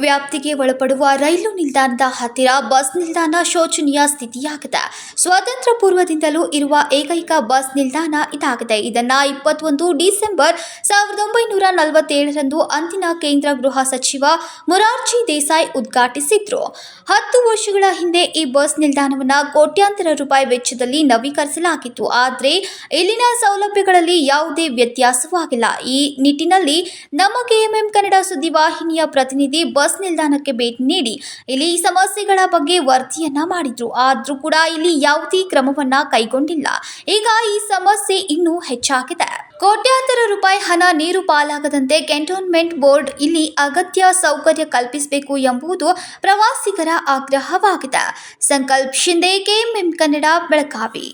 ವ್ಯಾಪ್ತಿಗೆ ಒಳಪಡುವ ರೈಲು ನಿಲ್ದಾಣದ ಹತ್ತಿರ ಬಸ್ ನಿಲ್ದಾಣ ಶೋಚನೀಯ ಸ್ಥಿತಿಯಾಗಿದೆ. ಸ್ವಾತಂತ್ರ್ಯ ಪೂರ್ವದಿಂದಲೂ ಇರುವ ಏಕೈಕ ಬಸ್ ನಿಲ್ದಾಣ ಇದಾಗಿದೆ. ಇದನ್ನ ಇಪ್ಪತ್ತೊಂದು ಡಿಸೆಂಬರ್ ಸಾವಿರದ ಒಂಬೈನೂರ ನಲವತ್ತೇಳರಂದು ಅಂದಿನ ಕೇಂದ್ರ ಗೃಹ ಸಚಿವ ಮೊರಾರ್ಜಿ ದೇಸಾಯಿ ಉದ್ಘಾಟಿಸಿದ್ರು. ಹತ್ತು ವರ್ಷಗಳ ಹಿಂದೆ ಈ ಬಸ್ ನಿಲ್ದಾಣವನ್ನು ಕೋಟ್ಯಾಂತರ ರೂಪಾಯಿ ವೆಚ್ಚದಲ್ಲಿ ನವೀಕರಿಸಲಾಗಿತ್ತು. ಆದರೆ ಇಲ್ಲಿನ ಸೌಲಭ್ಯಗಳಲ್ಲಿ ಯಾವುದೇ ವ್ಯತ್ಯಾಸವಾಗಿಲ್ಲ. ಈ ನಿಟ್ಟಿನಲ್ಲಿ ನಮ್ಮ ಕೆಎಂಎಂ ಕನ್ನಡ ಸುದ್ದಿವಾಹಿನಿಯ ಪ್ರತಿನಿಧಿ ಬಸ್ ನಿಲ್ದಾಣಕ್ಕೆ ಭೇಟಿ ನೀಡಿ ಇಲ್ಲಿ ಈ ಸಮಸ್ಯೆಗಳ ಬಗ್ಗೆ ವರದಿಯನ್ನ ಮಾಡಿದ್ರು. ಆದ್ರೂ ಕೂಡ ಇಲ್ಲಿ ಯಾವುದೇ ಕ್ರಮವನ್ನ ಕೈಗೊಂಡಿಲ್ಲ. ಈಗ ಈ ಸಮಸ್ಯೆ ಇನ್ನೂ ಹೆಚ್ಚಾಗಿದೆ. ಕೋಟ್ಯಾಂತರ ರೂಪಾಯಿ ಹಣ ನೀರು ಪಾಲಾಗದಂತೆ ಕೆಂಟೋನ್ಮೆಂಟ್ ಬೋರ್ಡ್ ಇಲ್ಲಿ ಅಗತ್ಯ ಸೌಕರ್ಯ ಕಲ್ಪಿಸಬೇಕು ಎಂಬುದು ಪ್ರವಾಸಿಗರ ಆಗ್ರಹವಾಗಿದೆ. ಸಂಕಲ್ಪ್ ಶಿಂದೆ ಕೆಎಂಎಂ ಕನ್ನಡ, ಬೆಳಗಾವಿ.